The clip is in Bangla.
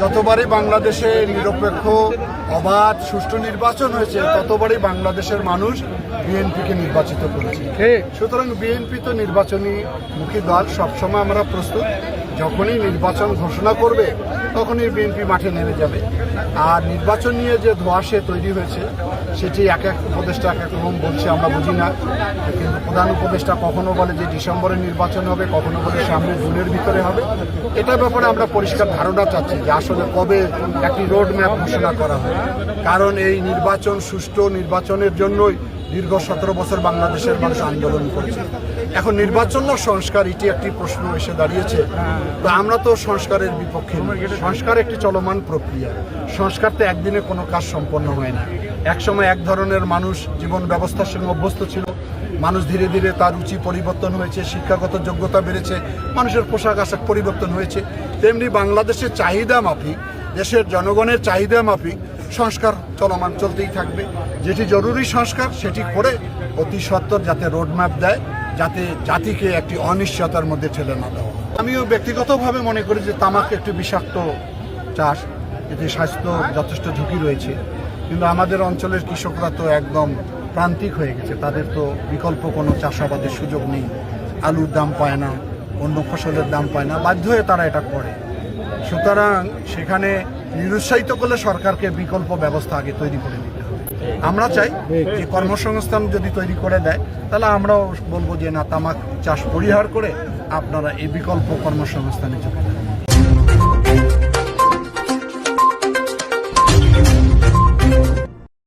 যতবারই বাংলাদেশে নিরপেক্ষ অবাধ সুষ্ঠু নির্বাচন হয়েছে ততবারই বাংলাদেশের মানুষ বিএনপিকে নির্বাচিত করেছে। সুতরাং বিএনপি তো নির্বাচনী মুখী দল সবসময় আমরা প্রস্তুত। যখনই নির্বাচন ঘোষণা করবে তখনই বিএনপি মাঠে নেমে যাবে। আর নির্বাচন নিয়ে যে ধোয়াশে তৈরি হয়েছে, সেটি এক এক উপদেষ্টা, এক এক রকম বলছে, আমরা বুঝি না। কিন্তু প্রধান উপদেষ্টা কখনো বলে যে ডিসেম্বরে নির্বাচন হবে, কখনো বলে সামনে জুনের ভিতরে হবে। এটার ব্যাপারে আমরা পরিষ্কার ধারণা চাচ্ছি যে আসলে কবে একটি রোড ম্যাপ ঘোষণা করা হবে। কারণ এই নির্বাচন সুষ্ঠু নির্বাচনের জন্যই দীর্ঘ সতেরো বছর বাংলাদেশের মানুষ আন্দোলন করেছে। এখন নির্বাচন সংস্কার, এটি একটি প্রশ্ন এসে দাঁড়িয়েছে। তো আমরা তো সংস্কারের বিপক্ষে। সংস্কার একটি চলমান প্রক্রিয়া। সংস্কার তো একদিনে কোনো কাজ সম্পন্ন হয় না। একসময় এক ধরনের মানুষ জীবন ব্যবস্থার সঙ্গে অভ্যস্ত ছিল। মানুষ ধীরে ধীরে তার রুচি পরিবর্তন হয়েছে, শিক্ষাগত যোগ্যতা বেড়েছে, মানুষের পোশাক আশাক পরিবর্তন হয়েছে। তেমনি বাংলাদেশের চাহিদা মাফিক, দেশের জনগণের চাহিদা মাফিক সংস্কার চলমান চলতেই থাকবে। যেটি জরুরি সংস্কার, সেটি করে অতি সত্বর যাতে রোডম্যাপ দেয়, যাতে জাতিকে একটি অনিশ্চয়তার মধ্যে ঠেলে না দেওয়া। আমিও ব্যক্তিগতভাবে মনে করি যে তামাক একটি বিষাক্ত চাষ, এতে স্বাস্থ্য যথেষ্ট ঝুঁকি রয়েছে। কিন্তু আমাদের অঞ্চলের কৃষকরা তো একদম প্রান্তিক হয়ে গেছে। তাদের তো বিকল্প কোনো চাষাবাদের সুযোগ নেই। আলুর দাম পায় না, অন্য ফসলের দাম পায় না, বাধ্য হয়ে তারা এটা করে। সুতরাং সেখানে নিরুৎসাহিত করলে সরকারকে বিকল্প ব্যবস্থা আগে তৈরি করে আমরা চাই যে কর্মসংস্থান যদি তৈরি করে দেয়, তাহলে আমরাও বলব যে, না, তামাক চাষ পরিহার করে আপনারা এই বিকল্প কর্মসংস্থানে চলে যান।